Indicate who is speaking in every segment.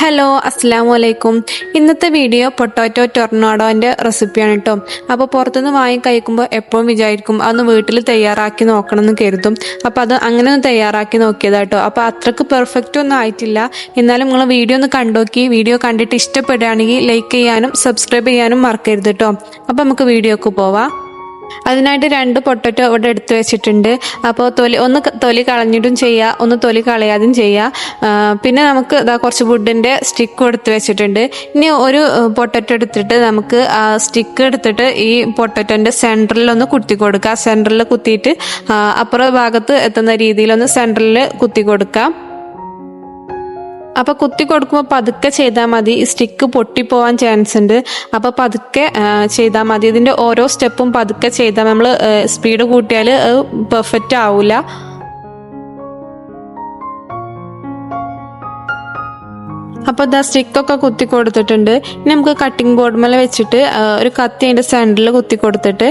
Speaker 1: Hello അസ്സാം വലൈക്കും ഇന്നത്തെ വീഡിയോ പൊട്ടാറ്റോ ടൊർണാഡോന്റെ റെസിപ്പിയാണ് കേട്ടോ അപ്പോൾ പുറത്തുനിന്ന് വാങ്ങി കഴിക്കുമ്പോൾ എപ്പോഴും വിചാരിക്കും അതൊന്ന് വീട്ടിൽ തയ്യാറാക്കി നോക്കണം എന്ന് കരുതും. അപ്പോൾ അത് അങ്ങനെ ഒന്ന് തയ്യാറാക്കി നോക്കിയതാ കേട്ടോ അപ്പോൾ അത്രയ്ക്ക് പെർഫെക്റ്റ് ഒന്നും ആയിട്ടില്ല. എന്നാലും നിങ്ങൾ വീഡിയോ ഒന്ന് കണ്ടോക്കി വീഡിയോ കണ്ടിട്ട് ഇഷ്ടപ്പെടുകയാണെങ്കിൽ ലൈക്ക് ചെയ്യാനും സബ്സ്ക്രൈബ് ചെയ്യാനും മറക്കരുത് കേട്ടോ അപ്പോൾ നമുക്ക് വീഡിയോക്ക് പോവാം. അതിനായിട്ട് രണ്ട് പൊട്ടറ്റോ ഇവിടെ എടുത്തു വെച്ചിട്ടുണ്ട്. അപ്പോൾ തൊലി ഒന്ന് തൊലി കളഞ്ഞിട്ടും ചെയ്യുക ഒന്ന് തൊലി കളയാതും ചെയ്യുക പിന്നെ നമുക്ക് ഇതാ കുറച്ച് വുഡിന്റെ സ്റ്റിക്ക് എടുത്ത് വെച്ചിട്ടുണ്ട്. ഇനി ഒരു പൊട്ടറ്റോ എടുത്തിട്ട് നമുക്ക് ആ സ്റ്റിക്ക് എടുത്തിട്ട് ഈ പൊട്ടറ്റോന്റെ സെന്ററിൽ ഒന്ന് കുത്തി കൊടുക്കുക സെന്ററിൽ കുത്തിയിട്ട് അപ്പുറ ഭാഗത്ത് എത്തുന്ന രീതിയിലൊന്ന് സെന്ററിൽ കുത്തി കൊടുക്കാം. അപ്പൊ കുത്തി കൊടുക്കുമ്പോൾ പതുക്കെ ചെയ്താൽ മതി. സ്റ്റിക്ക് പൊട്ടിപ്പോവാൻ ചാൻസ് ഉണ്ട്. അപ്പൊ പതുക്കെ ചെയ്താൽ മതി. ഇതിന്റെ ഓരോ സ്റ്റെപ്പും പതുക്കെ ചെയ്താൽ നമ്മൾ സ്പീഡ് കൂട്ടിയാൽ പെർഫെക്റ്റ് ആവില്ല അപ്പോൾ ഇതാ സ്റ്റിക്കൊക്കെ കുത്തി കൊടുത്തിട്ടുണ്ട്. ഇനി നമുക്ക് കട്ടിംഗ് ബോർഡ് മേലെ വെച്ചിട്ട് ഒരു കത്തി അതിന്റെ സെന്ററിൽ കുത്തി കൊടുത്തിട്ട്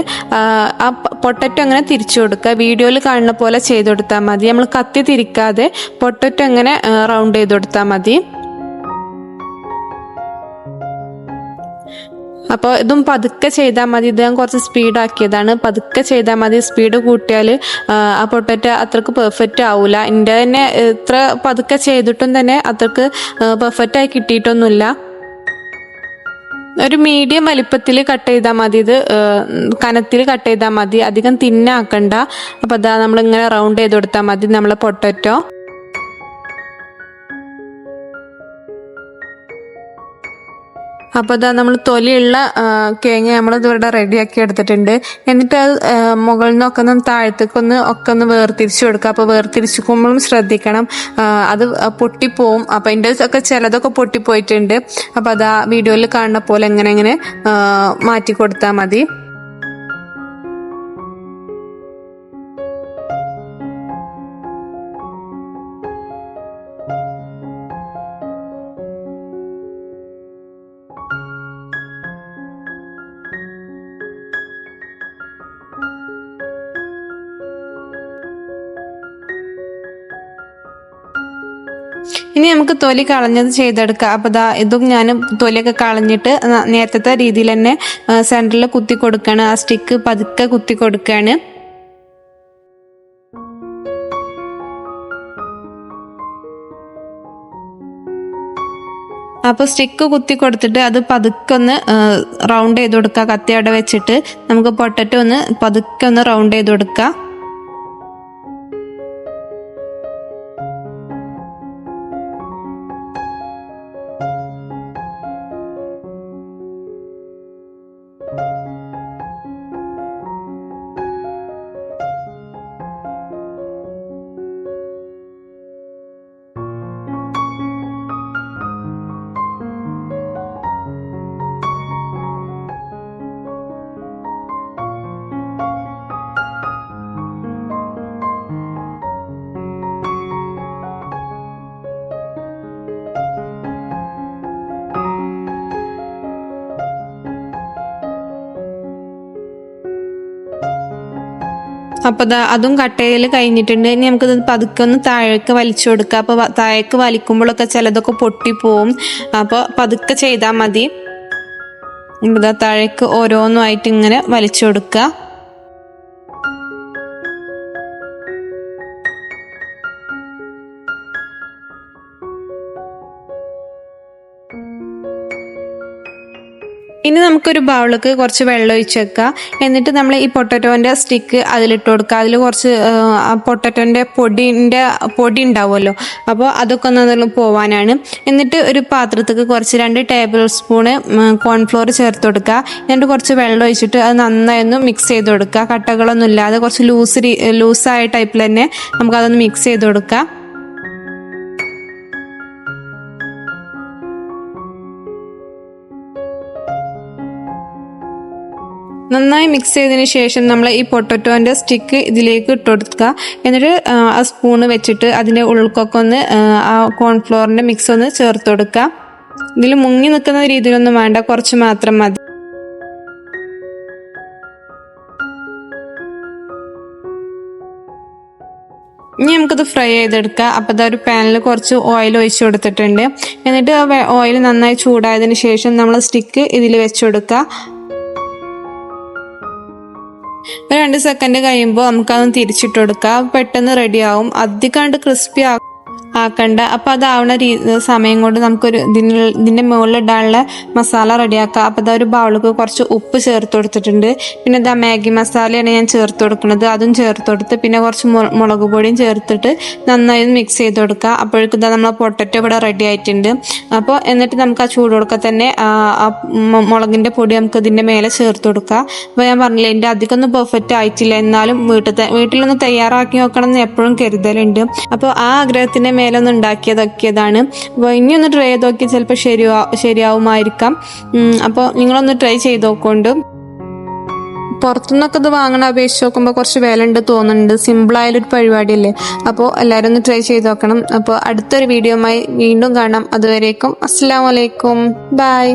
Speaker 1: പൊട്ടറ്റോ അങ്ങനെ തിരിച്ചു കൊടുക്കുക. വീഡിയോയിൽ കാണുന്ന പോലെ ചെയ്ത് കൊടുത്താൽ മതി. നമ്മൾ കത്തി തിരിക്കാതെ പൊട്ടറ്റോ അങ്ങനെ റൗണ്ട് ചെയ്ത് കൊടുത്താൽ മതി. അപ്പോൾ ഇതും പതുക്കെ ചെയ്താൽ മതി. ഇത് ഞാൻ കുറച്ച് സ്പീഡാക്കിയതാണ് പതുക്കെ ചെയ്താൽ മതി. സ്പീഡ് കൂട്ടിയാൽ ആ പൊട്ടറ്റ അത്രയ്ക്ക് പെർഫെക്റ്റ് ആവില്ല എന്റെ തന്നെ ഇത്ര പതുക്കെ ചെയ്തിട്ടും തന്നെ അത്രയ്ക്ക് പെർഫെക്റ്റായി കിട്ടിയിട്ടൊന്നുമില്ല. ഒരു മീഡിയം വലിപ്പത്തിൽ കട്ട് ചെയ്താൽ മതി. ഇത് കനത്തിൽ കട്ട് ചെയ്താൽ മതി. അധികം തിന്നാക്കണ്ട. അപ്പോൾ അതാ നമ്മളിങ്ങനെ റൗണ്ട് ചെയ്ത് കൊടുത്താൽ മതി. നമ്മൾ പൊട്ടറ്റോ. അപ്പോൾ ഇതാ നമ്മൾ തൊലിയുള്ള കേങ്ങ നമ്മൾ ഇതിവിടെ റെഡിയാക്കി എടുത്തിട്ടുണ്ട്. എന്നിട്ട് അത് മുകളിൽ നിന്നൊക്കെ ഒന്ന് താഴത്തേക്കൊന്ന് ഒക്കെ ഒന്ന് വേർതിരിച്ച് കൊടുക്കുക. അപ്പോൾ വേർതിരിച്ചുമ്പോഴും ശ്രദ്ധിക്കണം. അത് പൊട്ടിപ്പോവും. അപ്പോൾ അതിന്റെ ഒക്കെ ചിലതൊക്കെ പൊട്ടിപ്പോയിട്ടുണ്ട്. അപ്പോൾ അത് വീഡിയോയിൽ കാണുന്ന പോലെ എങ്ങനെ എങ്ങനെ മാറ്റി കൊടുത്താൽ മതി. ഇനി നമുക്ക് തൊലി കളഞ്ഞത് ചെയ്തെടുക്കാം. അപ്പോൾ ദാ ഇതും ഞാൻ തൊലിയൊക്കെ കളഞ്ഞിട്ട് നേരത്തെ രീതിയിൽ തന്നെ സെന്ററിൽ കുത്തി കൊടുക്കുകയാണ് ആ സ്റ്റിക്ക് പതുക്കെ കുത്തി കൊടുക്കുകയാണ് അപ്പോൾ സ്റ്റിക്ക് കുത്തി കൊടുത്തിട്ട് അത് പതുക്കെ ഒന്ന് റൗണ്ട് ചെയ്ത് കൊടുക്കുക കത്തി അവിടെ വെച്ചിട്ട് നമുക്ക് പൊട്ടറ്റോ ഒന്ന് പതുക്കെ ഒന്ന് റൗണ്ട് ചെയ്ത് കൊടുക്കുക അപ്പോൾ അതും കട്ടയിൽ കഴിഞ്ഞിട്ടുണ്ട്. ഇനി നമുക്ക് പതുക്കെ ഒന്ന് താഴേക്ക് വലിച്ചു കൊടുക്കുക അപ്പോൾ താഴേക്ക് വലിക്കുമ്പോഴൊക്കെ ചിലതൊക്കെ പൊട്ടിപ്പോവും അപ്പോൾ പതുക്കെ ചെയ്താൽ മതി. താഴേക്ക് ഓരോന്നുമായിട്ട് ഇങ്ങനെ വലിച്ചു കൊടുക്കുക. ഇനി നമുക്കൊരു ബൗളിലേക്ക് കുറച്ച് വെള്ളം ഒഴിച്ച് വെക്കുക. എന്നിട്ട് നമ്മൾ ഈ പൊട്ടറ്റോന്റെ സ്റ്റിക്ക് അതിലിട്ട് കൊടുക്കുക. അതിൽ കുറച്ച് പൊട്ടറ്റോന്റെ പൊടിന്റെ പൊടി ഉണ്ടാവുമല്ലോ. അപ്പോൾ അതൊക്കെ ഒന്ന് അതിൽ പോവാനാണ്. എന്നിട്ട് ഒരു പാത്രത്തേക്ക് കുറച്ച് രണ്ട് ടേബിൾ സ്പൂണ് കോൺഫ്ലോർ ചേർത്ത് കൊടുക്കുക. എന്നിട്ട് കുറച്ച് വെള്ളം ഒഴിച്ചിട്ട് അത് നന്നായി ഒന്ന് മിക്സ് ചെയ്ത് കൊടുക്കുക. കട്ടകളൊന്നും ഇല്ലാതെ കുറച്ച് ലൂസ് ലൂസായ ടൈപ്പിൽ തന്നെ നമുക്കതൊന്ന് മിക്സ് ചെയ്ത് കൊടുക്കുക. നന്നായി മിക്സ് ചെയ്തതിന് ശേഷം നമ്മൾ ഈ പൊട്ടറ്റോന്റെ സ്റ്റിക്ക് ഇതിലേക്ക് ഇട്ട് കൊടുക്കുക എന്നിട്ട് ആ, സ്പൂണ് വെച്ചിട്ട് അതിന്റെ ഉൾക്കൊക്കെ ഒന്ന് ആ, കോൺഫ്ലോറിന്റെ മിക്സ് ഒന്ന് ചേർത്ത് കൊടുക്കുക ഇതിൽ മുങ്ങി നിൽക്കുന്ന രീതിയിലൊന്നും വേണ്ട കുറച്ച് മാത്രം മതി. ഇനി നമുക്കിത് ഫ്രൈ ചെയ്തെടുക്കുക അപ്പോൾ ഇതാ ഒരു പാനിൽ കുറച്ച് ഓയിൽ ഒഴിച്ച് കൊടുത്തിട്ടുണ്ട്. എന്നിട്ട് ഓയിൽ നന്നായി ചൂടായതിന് ശേഷം നമ്മൾ സ്റ്റിക്ക് ഇതിൽ വെച്ചു കൊടുക്കുക രണ്ട് സെക്കൻഡ് കഴിയുമ്പോൾ നമുക്കതൊന്ന് തിരിച്ചിട്ട് കൊടുക്കാം. പെട്ടെന്ന് റെഡിയാവും അധികം ക്രിസ്പി ആ ആക്കണ്ട. അപ്പോൾ അതാവണ രീ സമയം കൊണ്ട് നമുക്കൊരു ഇതിന് ഇതിന്റെ മുകളിൽ ഇടാനുള്ള മസാല റെഡിയാക്കാം. അപ്പോൾ അതൊരു ബൗളിക്ക് കുറച്ച് ഉപ്പ് ചേർത്ത് കൊടുത്തിട്ടുണ്ട്. പിന്നെ ഇതാ മാഗി മസാലയാണ് ഞാൻ ചേർത്ത് കൊടുക്കുന്നത്. അതും ചേർത്ത് കൊടുത്ത് പിന്നെ കുറച്ച് മുളക് പൊടിയും ചേർത്തിട്ട് നന്നായി മിക്സ് ചെയ്ത് കൊടുക്കുക അപ്പോഴേക്കും ഇതാ നമ്മളെ പൊട്ടറ്റോ ഇവിടെ റെഡി ആയിട്ടുണ്ട്. അപ്പോൾ എന്നിട്ട് നമുക്ക് ആ ചൂട് കൊടുക്കുക തന്നെ മുളകിന്റെ പൊടി നമുക്ക് ഇതിന്റെ മേലെ ചേർത്ത് കൊടുക്കുക അപ്പോൾ ഞാൻ പറഞ്ഞില്ലേ എന്റെ അധികം ഒന്നും പെർഫെക്റ്റ് ആയിട്ടില്ല. എന്നാലും വീട്ടിൽ വീട്ടിലൊന്ന് തയ്യാറാക്കി നോക്കണം എന്ന് എപ്പോഴും കരുതലുണ്ട്. അപ്പോൾ ആ ആഗ്രഹത്തിന്റെ മേലെ ഒന്ന് ഉണ്ടാക്കിയതൊക്കെയതാണ്. അപ്പോൾ ഇനി ഒന്ന് ട്രൈ ചെയ്ത് നോക്കി ചിലപ്പോൾ ശരിയാ ശരിയാവുമായിരിക്കാം. അപ്പോൾ നിങ്ങളൊന്ന് ട്രൈ ചെയ്ത് നോക്കൊണ്ട്. പുറത്തുനിന്നൊക്കെ ഇത് വാങ്ങണ അപേക്ഷിച്ച് നോക്കുമ്പോൾ കുറച്ച് വില ഉണ്ട് തോന്നുന്നുണ്ട് സിമ്പിളായൊരു പരിപാടിയല്ലേ. അപ്പോൾ എല്ലാവരും ഒന്ന് ട്രൈ ചെയ്ത് നോക്കണം. അപ്പോൾ അടുത്തൊരു വീഡിയോയുമായി വീണ്ടും കാണാം. അതുവരേക്കും അസ്സാം വലൈക്കും ബൈ